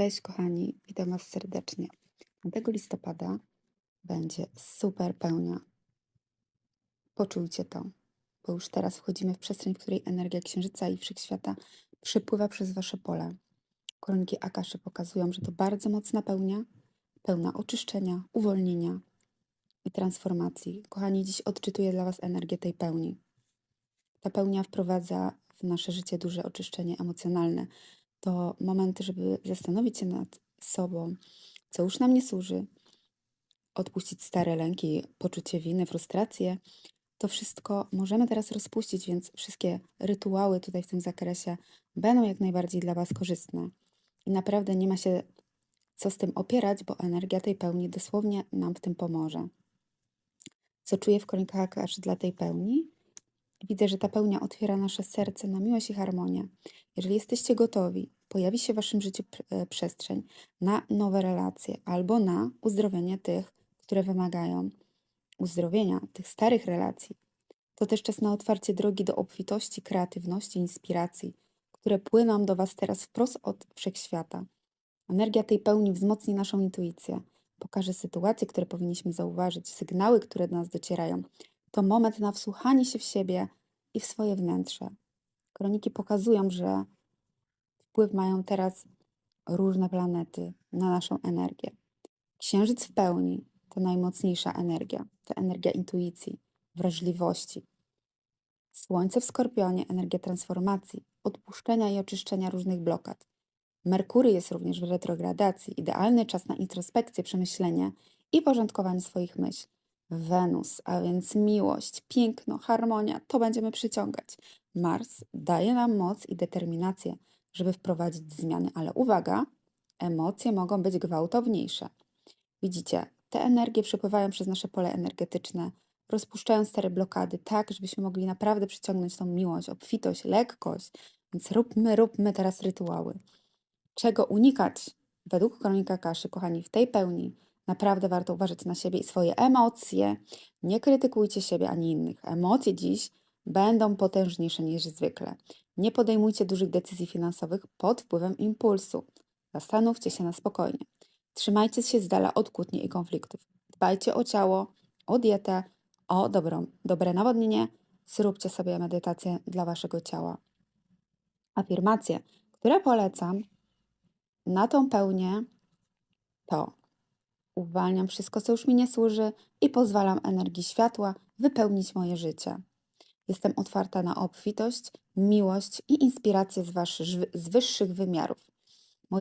Cześć kochani, witam Was serdecznie. 5 listopada będzie super pełnia. Poczujcie to, bo już teraz wchodzimy w przestrzeń, w której energia Księżyca i Wszechświata przepływa przez Wasze pole. Kroniki Akaszy pokazują, że to bardzo mocna pełnia, pełna oczyszczenia, uwolnienia i transformacji. Kochani, dziś odczytuję dla Was energię tej pełni. Ta pełnia wprowadza w nasze życie duże oczyszczenie emocjonalne. To momenty, żeby zastanowić się nad sobą, co już nam nie służy, odpuścić stare lęki, poczucie winy, frustrację. To wszystko możemy teraz rozpuścić, więc wszystkie rytuały tutaj w tym zakresie będą jak najbardziej dla Was korzystne. I naprawdę nie ma się co z tym opierać, bo energia tej pełni dosłownie nam w tym pomoże. Co czuję w kronikach Akaszy dla tej pełni? Widzę, że ta pełnia otwiera nasze serce na miłość i harmonię. Jeżeli jesteście gotowi, pojawi się w Waszym życiu e, przestrzeń na nowe relacje albo na uzdrowienie tych, które wymagają uzdrowienia, tych starych relacji. To też czas na otwarcie drogi do obfitości, kreatywności, inspiracji, które płyną do Was teraz wprost od wszechświata. Energia tej pełni wzmocni naszą intuicję, pokaże sytuacje, które powinniśmy zauważyć, sygnały, które do nas docierają. To moment na wsłuchanie się w siebie i w swoje wnętrze. Kroniki pokazują, że wpływ mają teraz różne planety na naszą energię. Księżyc w pełni to najmocniejsza energia, to energia intuicji, wrażliwości. Słońce w skorpionie energia transformacji, odpuszczenia i oczyszczenia różnych blokad. Merkury jest również w retrogradacji, idealny czas na introspekcję, przemyślenie i porządkowanie swoich myśli. Wenus, a więc miłość, piękno, harmonia, to będziemy przyciągać. Mars daje nam moc i determinację, żeby wprowadzić zmiany, ale uwaga, emocje mogą być gwałtowniejsze. Widzicie, te energie przepływają przez nasze pole energetyczne, rozpuszczają stare blokady, tak, żebyśmy mogli naprawdę przyciągnąć tą miłość, obfitość, lekkość. Więc róbmy, róbmy teraz rytuały. Czego unikać? Według kronika Kaszy, kochani, w tej pełni naprawdę warto uważać na siebie i swoje emocje. Nie krytykujcie siebie ani innych. Emocje dziś będą potężniejsze niż zwykle. Nie podejmujcie dużych decyzji finansowych pod wpływem impulsu. Zastanówcie się na spokojnie. Trzymajcie się z dala od kłótni i konfliktów. Dbajcie o ciało, o dietę, o dobrą, dobre nawodnienie. Zróbcie sobie medytację dla waszego ciała. Afirmacje, które polecam na tą pełnię, to uwalniam wszystko, co już mi nie służy i pozwalam energii światła wypełnić moje życie. Jestem otwarta na obfitość, miłość i inspirację z, waszych, z wyższych wymiarów.